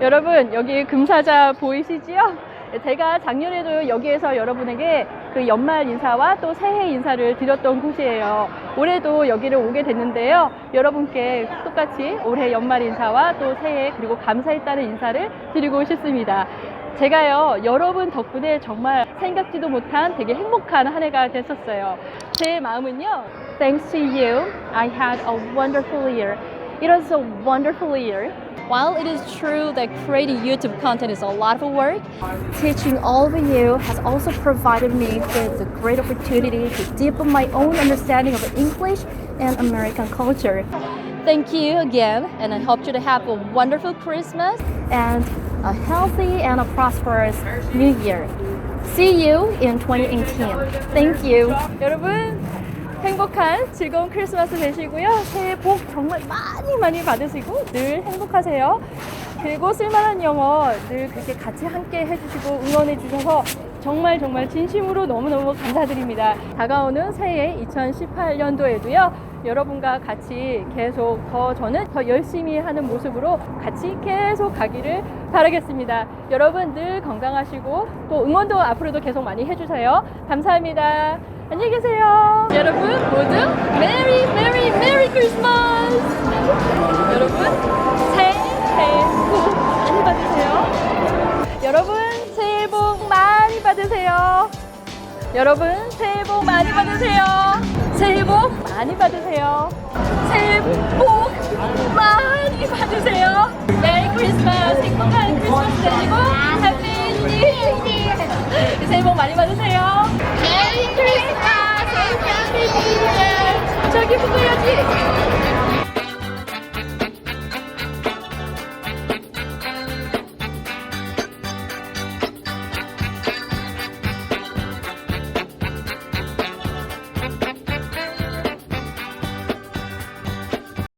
여러분 여기 금사자 보이시지요? 제가 작년에도 여기에서 여러분에게 그 연말 인사와 또 새해 인사를 드렸던 곳이에요. 올해도 여기를 오게 됐는데요. 여러분께 똑같이 올해 연말 인사와 또 새해 그리고 감사했다는 인사를 드리고 싶습니다. 제가요, 여러분 덕분에 정말 생각지도 못한 되게 행복한 한 해가 됐었어요. 제 마음은요, thanks to you, I had a wonderful year. It was a wonderful year. While it is true that creating YouTube content is a lot of work, teaching all of you has also provided me with a great opportunity to deepen my own understanding of English and American culture. Thank you again, and I hope you to have a wonderful Christmas and a healthy and a prosperous New Year. See you in 2018. Thank you. 여러분, 행복한 즐거운 크리스마스 되시고요. 새해 복 정말 많이 많이 받으시고 늘 행복하세요. 그리고 쓸만한 영어 늘 그렇게 같이 함께 해주시고 응원해 주셔서 정말 정말 진심으로 너무너무 감사드립니다. 다가오는 새해 2018년도에도요. 여러분과 같이 계속 더 저는 더 열심히 하는 모습으로 같이 계속 가기를 바라겠습니다. 여러분 늘 건강하시고 또 응원도 앞으로도 계속 많이 해주세요. 감사합니다. 안녕히 계세요. 여러분 모두 메리 메리 메리 크리스마스. 여러분 받으세요. 여러분 새해 복 많이 받으세요. 새해 복 많이 받으세요. 새해 복 많이 받으세요.